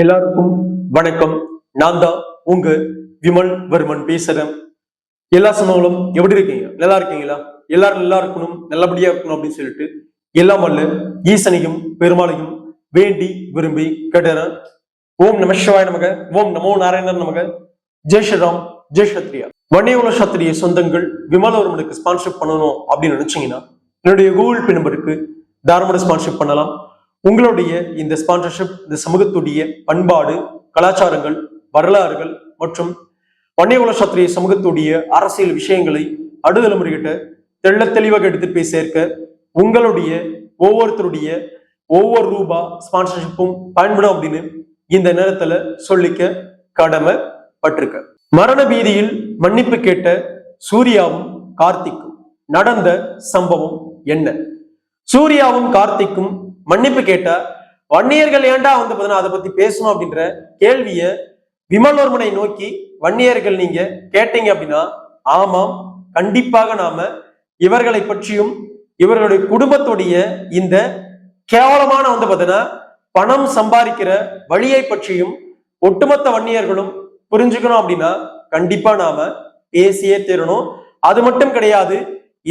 எல்லாருக்கும் வணக்கம். நான் தான் உங்க விமல் வர்மன் பேசுறேன். எல்லா சொந்தங்களும் எப்படி இருக்கீங்க? நல்லா இருக்கீங்களா? எல்லாரும் நல்லா இருக்கணும் நல்லபடியா இருக்கணும் அப்படின்னு சொல்லிட்டு எல்லாம் வல்ல ஈசனையும் பெருமாளையும் வேண்டி விரும்பி கேட்டுறேன். ஓம் நம சிவாய நமக ஓம் நமோ நாராயணன் நமக. ஜெய் ஸ்ரீராம் ஜெய் சத்ரியா வன்னியகுல சத்திரிய சொந்தங்கள் விமலவர்மனுக்கு ஸ்பான்சர் பண்ணணும் அப்படின்னு நினைச்சீங்கன்னா என்னுடைய கூகுள் பே நம்பருக்கு தாராளமாக ஸ்பான்சர் பண்ணலாம். உங்களுடைய இந்த ஸ்பான்சர்ஷிப் இந்த சமூகத்துடைய பண்பாடு கலாச்சாரங்கள் வரலாறுகள் மற்றும் வன்னியகுல சத்திரிய சமூகத்துடைய அரசியல் விஷயங்களை அடுதலைமுறைகிட்ட தெள்ள தெளிவாக எடுத்து போய் சேர்க்க உங்களுடைய ஒவ்வொருத்தருடைய ஒவ்வொரு ரூபா ஸ்பான்சர்ஷிப்பும் பயன்படும் அப்படின்னு இந்த நேரத்துல சொல்லிக்க கடமை பட்டிருக்க மரண பீதியில் மன்னிப்பு கேட்ட சூர்யாவும் கார்த்திக்கும் நடந்த சம்பவம் என்ன? சூர்யாவும் கார்த்திக்கும் மன்னிப்பு கேட்டா வன்னியர்கள் ஏன்டா வந்து பார்த்தீங்கன்னா அதை பத்தி பேசணும் அப்படின்ற கேள்விய விமலோர்மனை நோக்கி வன்னியர்கள் நீங்க கேட்டீங்க அப்படின்னா ஆமாம் கண்டிப்பாக நாம இவர்களை பற்றியும் இவர்களுடைய குடும்பத்துடைய இந்த கேவலமான வந்து பார்த்தீங்கன்னா பணம் சம்பாதிக்கிற வழியை பற்றியும் ஒட்டுமொத்த வன்னியர்களும் புரிஞ்சுக்கணும் அப்படின்னா கண்டிப்பா நாம பேசியே தீரணும். அது மட்டும் கிடையாது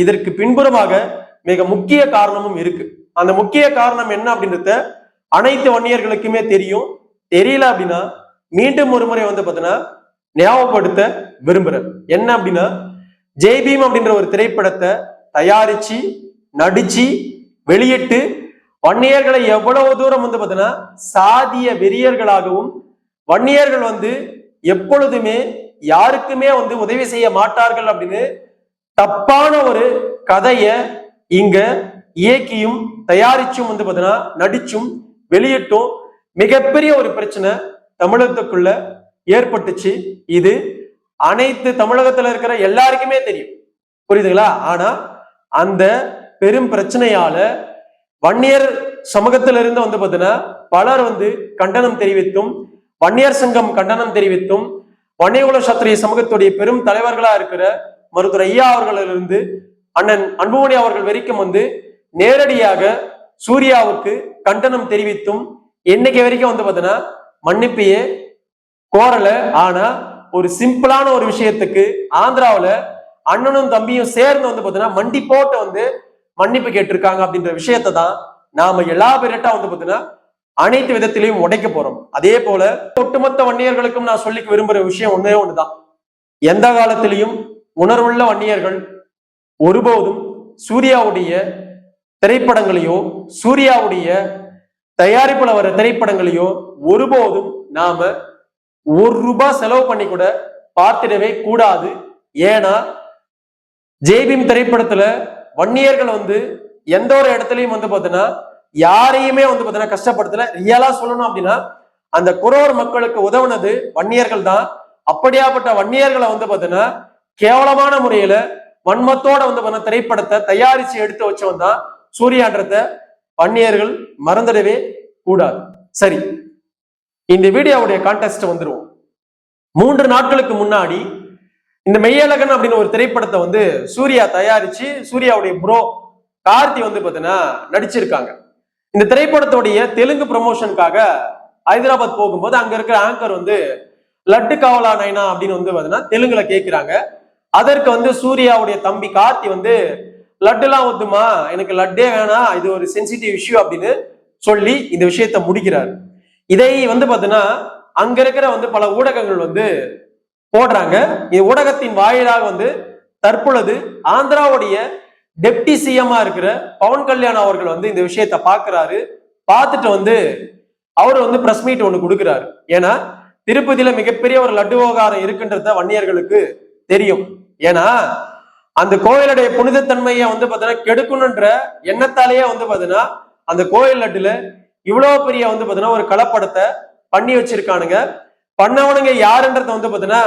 இதற்கு பின்புறமாக மிக முக்கிய காரணமும் இருக்கு. அந்த முக்கிய காரணம் என்ன அப்படின்றத அனைத்து வன்னியர்களுக்குமே தெரியும். தெரியல அப்படின்னா மீண்டும் ஒரு முறை வந்து பார்த்தீங்கன்னா ஞாபகப்படுத்த விரும்புறேன். என்ன அப்படின்னா ஜெய்பீம் அப்படின்ற ஒரு திரைப்படத்தை தயாரிச்சு நடிச்சு வெளியிட்டு வன்னியர்களை எவ்வளவு தூரம் வந்து பார்த்தீங்கன்னா சாதிய வெறியர்களாகவும் வன்னியர்கள் வந்து எப்பொழுதுமே யாருக்குமே வந்து உதவி செய்ய மாட்டார்கள் அப்படின்னு தப்பான ஒரு கதைய இங்க இயக்கியும் தயாரிச்சும் வந்து பார்த்தீங்கன்னா நடிச்சும் வெளியிட்டும் மிகப்பெரிய ஒரு பிரச்சனை தமிழகத்துக்குள்ள ஏற்பட்டுச்சு. இது அனைத்து தமிழகத்துல இருக்கிற எல்லாருக்குமே தெரியும். புரியுதுங்களா? ஆனா அந்த பெரும் பிரச்சனையால வன்னியர் சமூகத்திலிருந்து வந்து பார்த்தீங்கன்னா பலர் வந்து கண்டனம் தெரிவித்தும் வன்னியர் சங்கம் கண்டனம் தெரிவித்தும் வன்னியகுல சத்திரிய சமூகத்துடைய பெரும் தலைவர்களா இருக்கிற மருத்துவர் ஐயா அவர்களிலிருந்து அண்ணன் அன்புமணி அவர்கள் வரைக்கும் வந்து நேரடியாக சூர்யாவுக்கு கண்டனம் தெரிவித்தும் என்னைக்கு வரைக்கும் வந்து பார்த்தீங்கன்னா மன்னிப்பையே கோரல ஆனா ஒரு சிம்பிளான ஒரு விஷயத்துக்கு ஆந்திராவில் அண்ணனும் தம்பியும் சேர்ந்து வந்து பார்த்தீங்கன்னா மண்டி போட்டு வந்து மன்னிப்பு கேட்டிருக்காங்க அப்படின்ற விஷயத்தை தான் நாம எல்லா பேரிட்டா வந்து பார்த்தீங்கன்னா அனைத்து விதத்திலையும் உடைக்க போறோம். அதே போல ஒட்டுமொத்த வன்னியர்களுக்கும் நான் சொல்லிக்க விரும்புற விஷயம் ஒன்னே ஒண்ணுதான். எந்த காலத்திலையும் உணர்வுள்ள வன்னியர்கள் ஒருபோதும் சூர்யாவுடைய திரைப்படங்களையோ சூர்யாவுடைய தயாரிப்புல வர திரைப்படங்களையோ ஒருபோதும் நாம ஒரு ரூபாய் செலவு பண்ணி கூட பார்த்திடவே கூடாது. ஏன்னா ஜெய்பீம் திரைப்படத்துல வன்னியர்கள் வந்து எந்த ஒரு இடத்துலயும் வந்து பார்த்தீங்கன்னா யாரையுமே வந்து பார்த்தீங்கன்னா கஷ்டப்படுத்தல. ரியலா சொல்லணும் அப்படின்னா அந்த குரோர் மக்களுக்கு உதவுனது வன்னியர்கள் தான். அப்படியாப்பட்ட வன்னியர்களை வந்து பார்த்தீங்கன்னா கேவலமான முறையில வன்மத்தோட வந்து பார்த்தீங்கன்னா திரைப்படத்தை தயாரிச்சு எடுத்து வச்சவன் தான் சூர்யான்றத வன்னியர்கள் மறந்துடவே கூடாது. சரி இந்த வீடியோவுடைய கான்டெஸ்ட் வந்துருவோம். மூன்று நாட்களுக்கு முன்னாடி இந்த மெய்யழகன் அப்படின்னு ஒரு திரைப்படத்தை வந்து சூர்யா தயாரிச்சு சூர்யாவுடைய ப்ரோ கார்த்தி வந்து பார்த்தீங்கன்னா நடிச்சிருக்காங்க. இந்த திரைப்படத்துடைய தெலுங்கு ப்ரமோஷனுக்காக ஹைதராபாத் போகும்போது அங்க இருக்கிற ஆங்கர் வந்து லட்டு காவலா நைனா அப்படின்னு வந்து பார்த்தீங்கன்னா தெலுங்குல கேட்கிறாங்க அதற்கு வந்து சூர்யாவுடைய தம்பி கார்த்தி வந்து லட்டுலாம் ஒத்துமா எனக்கு லட்டே வேணாம் இது ஒரு சென்சிட்டிவ் இஷ்யூ அப்படின்னு சொல்லி இந்த விஷயத்த முடிக்கிறார். இதை வந்து பார்த்தீங்கன்னா அங்க இருக்கிற வந்து பல ஊடகங்கள் வந்து போடுறாங்க. இந்த ஊடகத்தின் வாயிலாக வந்து தற்பொழுது ஆந்திராவுடைய டெப்டி சிஎம்மா இருக்கிற பவன் கல்யாண் அவர்கள் வந்து இந்த விஷயத்த பாக்குறாரு. பார்த்துட்டு வந்து அவர் வந்து பிரஸ் மீட் ஒன்று கொடுக்குறாரு. ஏன்னா திருப்பதியில மிகப்பெரிய ஒரு லட்டு விவகாரம் இருக்குன்றத வன்னியர்களுக்கு தெரியும். ஏன்னா அந்த கோயிலுடைய புனிதத்தன்மையை வந்து பாத்தீங்கன்னா கெடுக்கணுன்ற எண்ணத்தாலேயே வந்து பாத்தீங்கன்னா அந்த கோயில் லட்டுல இவ்வளவு பெரிய வந்து பாத்தீங்கன்னா ஒரு கலப்படத்தை பண்ணி வச்சிருக்கானுங்க. பண்ணவனுங்க யாருன்றத வந்து பாத்தீங்கன்னா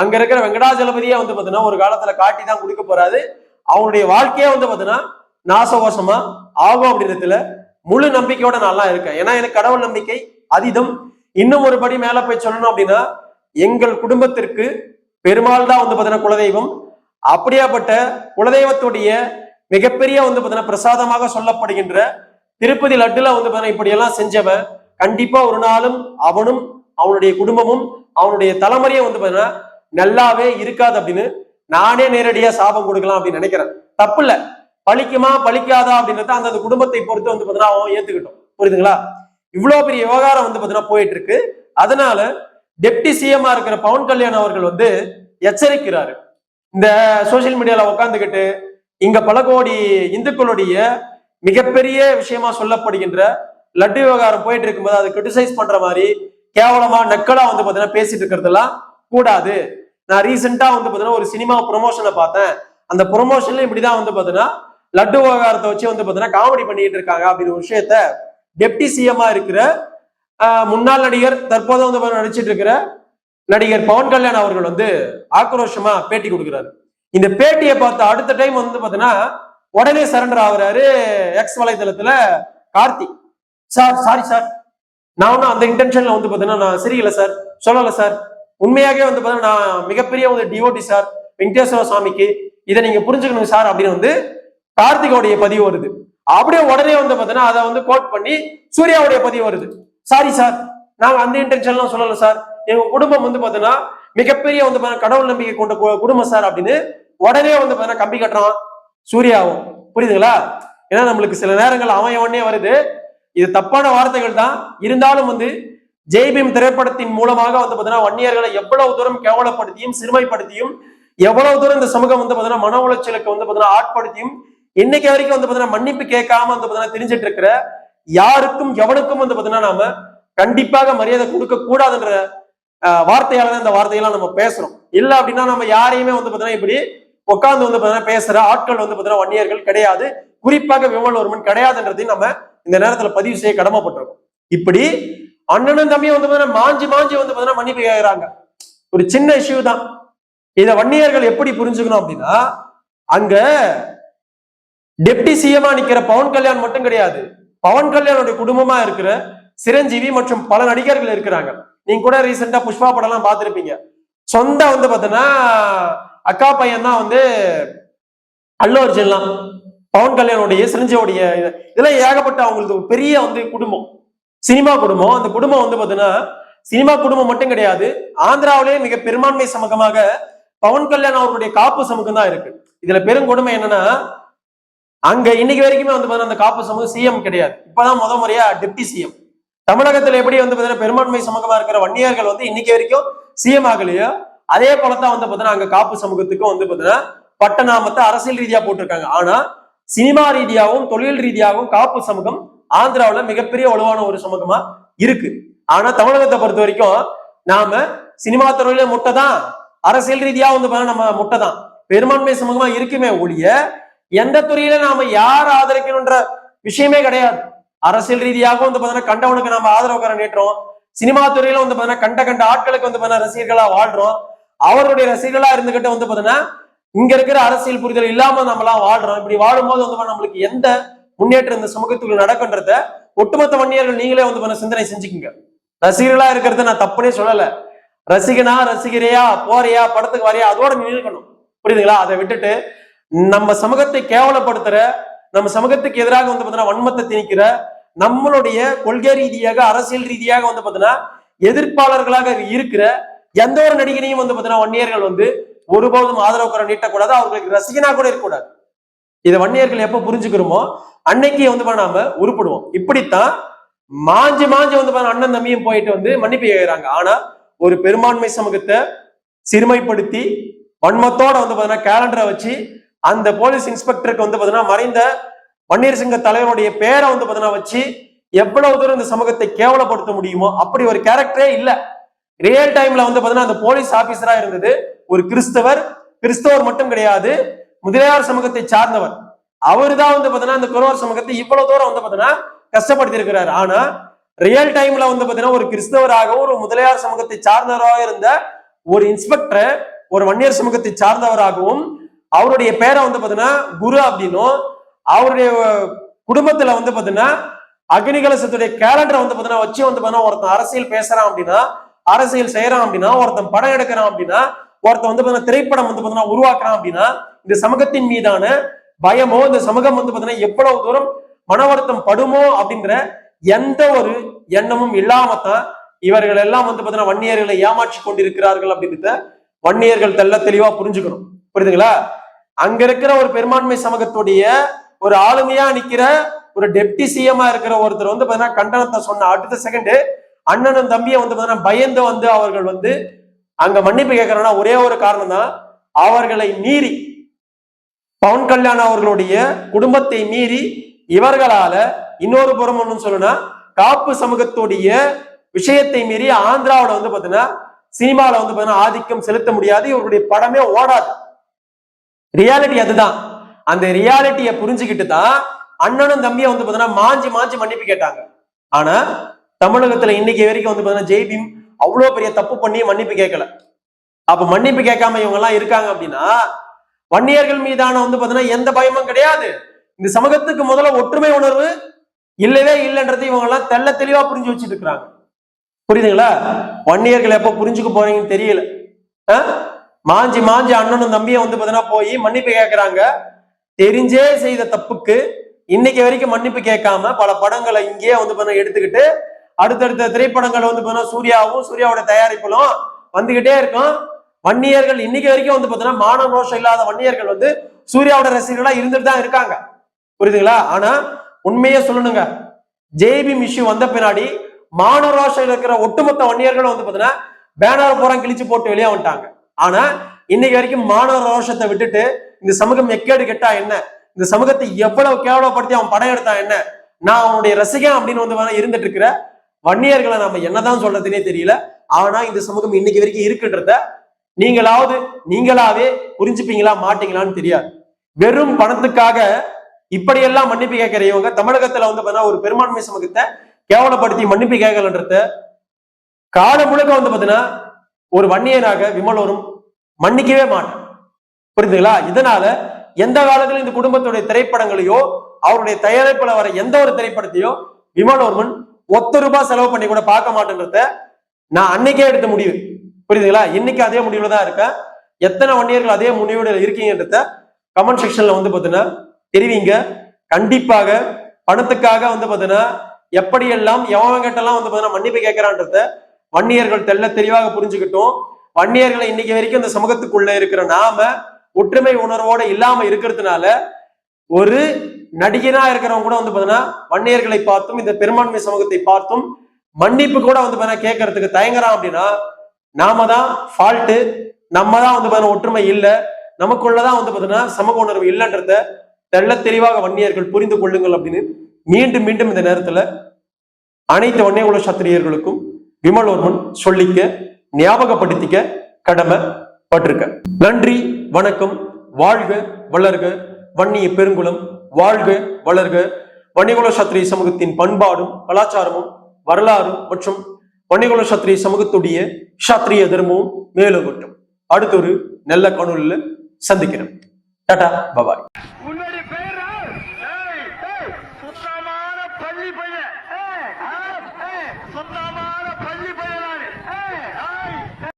அங்க இருக்கிற வெங்கடாஜலபதியே வந்து பாத்தீங்கன்னா ஒரு காலத்துல காட்டி தான் கொடுக்க போறாரு. அவனுடைய வாழ்க்கையே வந்து பாத்தீங்கன்னா நாசகோசமா ஆகும் அப்படின்றதுல முழு நம்பிக்கையோட நான் இருக்கேன். ஏன்னா எனக்கு கடவுள் நம்பிக்கை அதிதம் இன்னும் ஒரு படி மேல போய் சொல்லணும் அப்படின்னா எங்கள் குடும்பத்திற்கு பெருமாள் தான் வந்து பாத்தீங்கன்னா குலதெய்வம். அப்படியாப்பட்ட குலதெய்வத்துடைய மிகப்பெரிய வந்து பார்த்தீங்கன்னா பிரசாதமாக சொல்லப்படுகின்ற திருப்பதி லட்டுல வந்து பார்த்தீங்கன்னா இப்படியெல்லாம் செஞ்சவன் கண்டிப்பா ஒரு நாளும் அவனும் அவனுடைய குடும்பமும் அவனுடைய தலைமுறையும் வந்து பார்த்தீங்கன்னா நல்லாவே இருக்காது அப்படின்னு நானே நேரடியா சாபம் கொடுக்கலாம் அப்படின்னு நினைக்கிறேன். தப்பு இல்ல. பழிக்குமா பழிக்காதா அப்படின்றத அந்த குடும்பத்தை பொறுத்து வந்து பார்த்தீங்கன்னா அவன் ஏத்துக்கிட்டோம். புரியுதுங்களா? இவ்வளவு பெரிய விவகாரம் வந்து பார்த்தீங்கன்னா போயிட்டு இருக்கு. அதனால டெப்டி சிஎம்மா இருக்கிற பவன் கல்யாண் அவர்கள் வந்து எச்சரிக்கிறாரு. இந்த சோசியல் மீடியால உட்காந்துக்கிட்டு இங்க பல கோடி இந்துக்களுடைய மிகப்பெரிய விஷயமா சொல்லப்படுகின்ற லட்டு விவகாரம் போயிட்டு இருக்கும்போது அதை கிரிட்டிசைஸ் பண்ற மாதிரி கேவலமா நக்கலா வந்து பாத்தீங்கன்னா பேசிட்டு இருக்கிறதெல்லாம் கூடாது. நான் ரீசெண்டா வந்து பாத்தீங்கன்னா ஒரு சினிமா ப்ரொமோஷனை பார்த்தேன். அந்த ப்ரொமோஷன்ல இப்படிதான் வந்து பாத்தீங்கன்னா லட்டு விவகாரத்தை வச்சு வந்து பாத்தீங்கன்னா காமெடி பண்ணிட்டு இருக்காங்க அப்படின்னு ஒரு விஷயத்த டெப்டி சிஎம்மா இருக்கிற முன்னாள் நடிகர் தற்போது வந்து நடிச்சிட்டு இருக்கிற நடிகர் பவன் கல்யாண் அவர்கள் வந்து ஆக்ரோஷமா பேட்டி கொடுக்குறாரு. இந்த பேட்டியை பார்த்த அடுத்த டைம் வந்து பாத்தீங்கன்னா உடனே சரண்டர் ஆகுறாரு எக்ஸ் வலைதளத்துல கார்த்தி. சார் சாரி சார் நான் ஒன்றும் அந்த இன்டென்ஷன்ல வந்து பாத்தீங்கன்னா நான் சரியில்லை சார் சொல்லலை சார் உண்மையாகவே வந்து பாத்தீங்கன்னா நான் மிகப்பெரிய ஒரு டிஓடி சார் வெங்கடேஸ்வர சுவாமிக்கு. இதை நீங்க புரிஞ்சுக்கணும் சார் அப்படின்னு வந்து கார்த்திகோடைய பதிவு வருது. அப்படியே உடனே வந்து பாத்தீங்கன்னா அதை வந்து கோட் பண்ணி சூர்யாவுடைய பதிவு வருது. சாரி சார் நாங்க அந்த இன்டென்ஷன்லாம் சொல்லலை சார் எங்க குடும்பம் வந்து பாத்தீங்கன்னா மிகப்பெரிய வந்து கடவுள் நம்பிக்கை கொண்ட கு- குடும்பம் சார் அப்படின்னு உடனே வந்து பாத்தீங்கன்னா கம்பி கட்டுறான். சூர்யாவும். புரியுதுங்களா? ஏன்னா நம்மளுக்கு சில நேரங்கள் அவன் உடனே வருது. இது தப்பான வார்த்தைகள் தான். இருந்தாலும் வந்து ஜெய்பீம் திரைப்படத்தின் மூலமாக வந்து பாத்தீங்கன்னா வன்னியர்களை எவ்வளவு தூரம் கேவலப்படுத்தியும் சிறுமைப்படுத்தியும் எவ்வளவு தூரம் இந்த சமூகம் வந்து பாத்தீங்கன்னா மன உளைச்சலுக்கு வந்து பாத்தீங்கன்னா ஆட்படுத்தியும் இன்னைக்கு வரைக்கும் வந்து பாத்தீங்கன்னா மன்னிப்பு கேட்காம வந்து பாத்தீங்கன்னா தெரிஞ்சிட்டு இருக்கிற யாருக்கும் எவனுக்கும் வந்து பாத்தீங்கன்னா நாம கண்டிப்பாக மரியாதை கொடுக்க கூடாதுன்ற வார்த்தையால தான் இந்த வார்த்தையெல்லாம் நம்ம பேசுறோம். இல்ல அப்படின்னா நம்ம யாரையுமே வந்து பாத்தீங்கன்னா இப்படி உட்கார்ந்து வந்து பாத்தீங்கன்னா பேசுற ஆட்கள் வந்து பாத்தீங்கன்னா வன்னியர்கள் கிடையாது. குறிப்பாக விமல்வர்மன் கிடையாதுன்றதையும் நம்ம இந்த நேரத்துல பதிவு செய்ய கடமைப்பட்டிருக்கோம். இப்படி அண்ணனும் தம்பியும் வந்து பாத்தீங்கன்னா மாஞ்சி மாஞ்சி வந்து பாத்தீங்கன்னா மன்னிப்பு கேட்கிறாங்க ஒரு சின்ன இஷ்யூ தான். இத வன்னியர்கள் எப்படி புரிஞ்சுக்கணும் அப்படின்னா அங்க டெப்டி சிஎம்மா நிக்கிற பவன் கல்யாண் மட்டும் கிடையாது. பவன் கல்யாணுடைய குடும்பமா இருக்கிற சிரஞ்சீவி மற்றும் பல நடிகர்கள் இருக்கிறாங்க. நீங்க கூட ரீசெண்டா புஷ்பா படம்லாம் பார்த்துருப்பீங்க. சொந்த வந்து பார்த்தீங்கன்னா அக்கா பையன் தான் வந்து அல்லு அர்ஜுன்லாம். பவன் கல்யாணுடைய சிரஞ்சீவியுடைய இது- இதெல்லாம் ஏகப்பட்ட அவங்களுக்கு ஒரு பெரிய வந்து குடும்பம். சினிமா குடும்பம். அந்த குடும்பம் வந்து பார்த்தீங்கன்னா சினிமா குடும்பம் மட்டும் கிடையாது ஆந்திராவிலேயே மிக பெரும்பான்மை சமூகமாக பவன் கல்யாண் அவர்களுடைய காப்பு சமூகம் தான் இருக்கு. இதுல பெருங்கொடுமை என்னன்னா அங்க இன்னைக்கு வரைக்குமே வந்து பாத்தீங்கன்னா அந்த காப்பு சமூகம் சிஎம் கிடையாது. இப்பதான் முத முறையா டெப்டி சிஎம் தமிழகத்துல எப்படி வந்து பாத்தீங்கன்னா பெரும்பான்மை சமூகமா இருக்கிற வன்னியர்கள் வந்து இன்னைக்கு வரைக்கும் சிஎம் ஆகலையோ? அதே போலதான் வந்து பாத்தீங்கன்னா அங்க காப்பு சமூகத்துக்கும் வந்து பாத்தீங்கன்னா பட்டநாமத்தை அரசியல் ரீதியா போட்டிருக்காங்க. ஆனா சினிமா ரீதியாகவும் தொழில் ரீதியாகவும் காப்பு சமூகம் ஆந்திராவில மிகப்பெரிய வலுவான ஒரு சமூகமா இருக்கு. ஆனா தமிழகத்தை பொறுத்த வரைக்கும் நாம சினிமா துறையில முட்டை தான் அரசியல் ரீதியா வந்து பாத்தீங்கன்னா நம்ம முட்டை தான் பெரும்பான்மை சமூகமா இருக்குமே ஒழிய எந்த துறையில நாம யார் ஆதரிக்கணும்ன்ற விஷயமே கிடையாது. அரசியல் ரீதியாக வந்து பாத்தீங்கன்னா கண்டவனுக்கு நம்ம ஆதரவு கரம் நீட்டுறோம். சினிமா துறையில வந்து பாத்தீங்கன்னா கண்ட கண்ட ஆட்களுக்கு வந்து பாத்தீங்கன்னா ரசிகர்களா வாழ்றோம். அவருடைய ரசிகர்களா இருந்துகிட்டு வந்து பாத்தீங்கன்னா இங்க இருக்கிற அரசியல் புரிதல் இல்லாம நம்மலாம் வாழ்றோம். இப்படி வாழும்போது வந்து நம்மளுக்கு எந்த முன்னேற்றம் இந்த சமூகத்துக்கு நடக்குன்றத ஒட்டுமொத்த வன்னியர்கள் நீங்களே வந்து சிந்தனை செஞ்சுக்கோங்க. ரசிகர்களா இருக்கிறத நான் தப்புனே சொல்லல. ரசிகனா ரசிகரையா போறியா படத்துக்கு வரையா அதோட நிறுக்கணும் புரியுதுங்களா? அதை விட்டுட்டு நம்ம சமூகத்தை கேவலப்படுத்துற நம்ம சமூகத்துக்கு எதிராக வந்து பாத்தீங்கன்னா வன்மத்தை திணிக்கிற நம்மளுடைய கொள்கை ரீதியாக அரசியல் ரீதியாக வந்து பாத்தீங்கன்னா எதிர்ப்பாளர்களாக இருக்கிற எந்த ஒரு நடிகனையும் வந்து பாத்தீங்கன்னா வன்னியர்கள் வந்து ஒருபோதும் ஆதரவு கரம் நீட்டக்கூடாது அவர்களுக்கு ரசிகனா கூட இருக்கக்கூடாது. இதை வன்னியர்கள் எப்ப புரிஞ்சுக்கிறோமோ அன்னைக்கு வந்து நாம உருப்படுவோம். இப்படித்தான் மாஞ்சி மாஞ்சி வந்து அண்ணன் தம்பியும் போயிட்டு வந்து மன்னிப்பு கேட்கிறாங்க ஆனா ஒரு பெரும்பான்மை சமூகத்தை சிறுமைப்படுத்தி வன்மத்தோட வந்து பாத்தீங்கன்னா கேலண்டரை வச்சு அந்த போலீஸ் இன்ஸ்பெக்டருக்கு வந்து பாத்தீங்கன்னா மறைந்த வன்னியர் சிங்க தலைவருடைய பேரை வந்து பாத்தீங்கன்னா வச்சு எவ்வளவு தூரம் இந்த சமூகத்தை கேவலப்படுத்த முடியுமோ அப்படி ஒரு கேரக்டரே இல்ல. ரியல் டைம்ல வந்து பாத்தீங்கன்னா அந்த போலீஸ் ஆபீசரா இருந்தது. ஒரு கிறிஸ்தவர் கிறிஸ்தவர் மட்டும் கிடையாது முதலியார் சமூகத்தை சார்ந்தவர். அவரு தான் வந்து பாத்தீங்கன்னா அந்த குறவர் சமூகத்தை இவ்வளவு தூரம் வந்து பாத்தீங்கன்னா கஷ்டப்படுத்தி இருக்கிறார் ஆனா ரியல் டைம்ல வந்து பாத்தீங்கன்னா ஒரு கிறிஸ்தவராகவும் ஒரு முதலியார் சமூகத்தை சார்ந்தவராக இருந்த ஒரு இன்ஸ்பெக்டர் ஒரு வன்னியர் சமூகத்தை சார்ந்தவராகவும் அவருடைய பேரை வந்து பாத்தீங்கன்னா குரு அப்படின்னும் அவருடைய குடும்பத்துல வந்து பாத்தீங்கன்னா அக்னிகலசத்துடைய கேலண்டரை வந்து பாத்தீங்கன்னா வச்சு வந்து பாத்தீங்கன்னா ஒருத்தன் அரசியல் பேசுறான் அப்படின்னா அரசியல் செய்யறான் அப்படின்னா ஒருத்தன் படம் எடுக்கிறான் அப்படின்னா ஒருத்தன் வந்து பாத்தீங்கன்னா திரைப்படம் வந்து பாத்தீங்கன்னா உருவாக்குறான் அப்படின்னா இந்த சமூகத்தின் மீதான பயமோ இந்த சமூகம் வந்து பாத்தீங்கன்னா எவ்வளவு தூரம் மன வருத்தம் படுமோ அப்படின்ற எந்த ஒரு எண்ணமும் இல்லாமத்தான் இவர்கள் எல்லாம் வந்து பாத்தீங்கன்னா வன்னியர்களை ஏமாற்றி கொண்டிருக்கிறார்கள் அப்படின்றத வன்னியர்கள் தெல்ல தெளிவா புரிஞ்சுக்கணும். புரியுதுங்களா? அங்க இருக்கிற ஒரு பெரும்பான்மை சமூகத்துடைய ஒரு ஆளுமையா நிக்கிற ஒரு டெப்டி சிஎம்மா இருக்கிற ஒருத்தர் வந்து பாத்தீங்கன்னா கண்டனத்தை சொன்ன அடுத்த செகண்ட் அண்ணனும் தம்பியை வந்து பாத்தீங்கன்னா பயந்து வந்து அவர்கள் வந்து அங்க மன்னிப்பு கேட்கறாங்கன்னா ஒரே ஒரு காரணம் தான் அவர்களை மீறி பவன் கல்யாண் அவர்களுடைய குடும்பத்தை மீறி இவர்களால இன்னொரு புறம் ஒண்ணு சொல்லுனா காப்பு சமூகத்துடைய விஷயத்தை மீறி ஆந்திராவுல வந்து பாத்தீங்கன்னா சினிமாவில் வந்து பாத்தீங்கன்னா ஆதிக்கம் செலுத்த முடியாது. இவர்களுடைய படமே ஓடாது. ரியாலிட்டி அதுதான். அந்த ரியாலிட்டியை புரிஞ்சுக்கிட்டு தான் அண்ணனும் தம்பியும் வந்து பார்த்தீங்கன்னா மாஞ்சி மாஞ்சி மன்னிப்பு கேட்டாங்க. ஆனா தமிழகத்துல இன்னைக்கு வரைக்கும் வந்து பார்த்தீங்கன்னா ஜெய்பீம் அவ்வளோ பெரிய தப்பு பண்ணி மன்னிப்பு கேட்கல அப்ப மன்னிப்பு கேட்காம இவங்க எல்லாம் இருக்காங்க அப்படின்னா வன்னியர்கள் மீதான வந்து பாத்தீங்கன்னா எந்த பயமும் கிடையாது. இந்த சமூகத்துக்கு முதல்ல ஒற்றுமை உணர்வு இல்லவே இல்லைன்றது இவங்க எல்லாம் தெல்ல தெளிவா புரிஞ்சு வச்சுட்டு இருக்கிறாங்க. புரியுதுங்களா? வன்னியர்கள் எப்ப புரிஞ்சுக்க போறீங்கன்னு தெரியல. ஆ? மாஞ்சி மாஞ்சி அண்ணனும் தம்பியும் வந்து பார்த்தீங்கன்னா போய் மன்னிப்பு கேட்கறாங்க தெரிஞ்சே செய்த தப்புக்கு இன்னைக்கு வரைக்கும் மன்னிப்பு கேட்காம பல படங்களை இங்கேயே வந்து பார்த்தீங்கன்னா எடுத்துக்கிட்டு அடுத்தடுத்த திரைப்படங்கள் வந்து பாத்தீங்கன்னா சூர்யாவும் சூர்யாவோட தயாரிப்புகளும் வந்துகிட்டே இருக்கும். வன்னியர்கள் இன்னைக்கு வரைக்கும் வந்து பார்த்தீங்கன்னா மான ரோஷம் இல்லாத வன்னியர்கள் வந்து சூர்யாவோட ரசிகர்களா இருந்துட்டு தான் இருக்காங்க. புரியுதுங்களா? ஆனா உண்மையே சொல்லணுங்க. ஜேபி மிஷு வந்த பின்னாடி மான ரோஷம் இருக்கிற ஒட்டுமொத்த வன்னியர்களும் வந்து பார்த்தீங்கன்னா பேனர் பூரா கிழிச்சு போட்டு வெளியே வந்துட்டாங்க. ஆனா இன்னைக்கு வரைக்கும் மாணவ ரோஷத்தை விட்டுட்டு இந்த சமூகம் எக்கேடு கெட்டா என்ன? இந்த சமூகத்தை எவ்வளவு கேவலப்படுத்தி அவன் படம் எடுத்தான் என்ன? நான் அவனுடைய ரசிகன் அப்படின்னு வந்து இருந்துட்டு இருக்கிற வன்னியர்களை நம்ம என்னதான் சொல்றதுனே தெரியல. ஆனா இந்த சமூகம் இன்னைக்கு வரைக்கும் இருக்குன்றத நீங்களாவது நீங்களாவே புரிஞ்சுப்பீங்களா மாட்டீங்களான்னு தெரியாது. வெறும் பணத்துக்காக இப்படியெல்லாம் மன்னிப்பு கேட்கிறவங்க தமிழகத்துல வந்து பார்த்தீங்கன்னா ஒரு பெரும்பான்மை சமூகத்தை கேவலப்படுத்தி மன்னிப்பு கேட்கலன்றத காலம் முழுக்க வந்து பாத்தீங்கன்னா ஒரு வன்னியனாக விமலோரும் மன்னிக்கவே மாட்டான் புரியுதுங்களா இதனால எந்த காலத்துல இந்த குடும்பத்துடைய திரைப்படங்களையோ அவருடைய தயாரிப்புல வர எந்த ஒரு திரைப்படத்தையோ விமலோர்மன் ஒத்த ரூபாய் செலவு பண்ணி கூட பார்க்க மாட்டேன்றத நான் அன்னைக்கே எடுத்த முடிவு. புரியுதுங்களா? இன்னைக்கு அதே முடிவுல தான் இருக்கேன். எத்தனை வன்னியர்கள் அதே முடிவுல இருக்கீங்கன்றத கமெண்ட் செக்ஷன்ல வந்து பாத்தீங்கன்னா தெரிவிங்க. கண்டிப்பாக பணத்துக்காக வந்து பாத்தீங்கன்னா எப்படியெல்லாம் எவன் கிட்டலாம் வந்து பாத்தீங்கன்னா மன்னிப்பு கேட்கறான்றத வன்னியர்கள் தெல்ல தெளிவாக புரிஞ்சுக்கிட்டோம். வன்னியர்களை இன்னைக்கு வரைக்கும் இந்த சமூகத்துக்குள்ள இருக்கிற நாம ஒற்றுமை உணர்வோட இல்லாம இருக்கிறதுனால ஒரு நடிகனா இருக்கிறவங்க கூட வந்து பாத்தீங்கன்னா வன்னியர்களை பார்த்தும் இந்த பெரும்பான்மை சமூகத்தை பார்த்தும் மன்னிப்பு கூட வந்து பாத்தீங்கன்னா கேட்கறதுக்கு தயங்குறான் அப்படின்னா நாம தான் ஃபால்ட்டு நம்ம தான் வந்து பாத்தீங்கன்னா ஒற்றுமை இல்லை. நமக்குள்ளதான் வந்து பாத்தீங்கன்னா சமூக உணர்வு இல்லைன்றத தெள்ள தெளிவாக வன்னியர்கள் புரிந்து கொள்ளுங்கள் அப்படின்னு மீண்டும் மீண்டும் இந்த நேரத்துல அனைத்து வன்னியகுல சத்திரியர்களுக்கும் விமலோர்மன் சொல்லிக்க ஞாபகப்படுத்திக்க கடமை பட்டிருக்க நன்றி வணக்கம் வாழ்க வளர்க வன்னிய பெருங்குளம் வாழ்க வளர்க. வன்னிகுல சத்திரிய சமூகத்தின் பண்பாடும் கலாச்சாரமும் வரலாறும் மற்றும் வன்னிகுல சத்திரிய சமூகத்துடைய சாத்திரிய தர்மமும் மேலோகட்டும் அடுத்த ஒரு நல்ல காணொலியில சந்திக்கிறேன் டாடா பபாய்.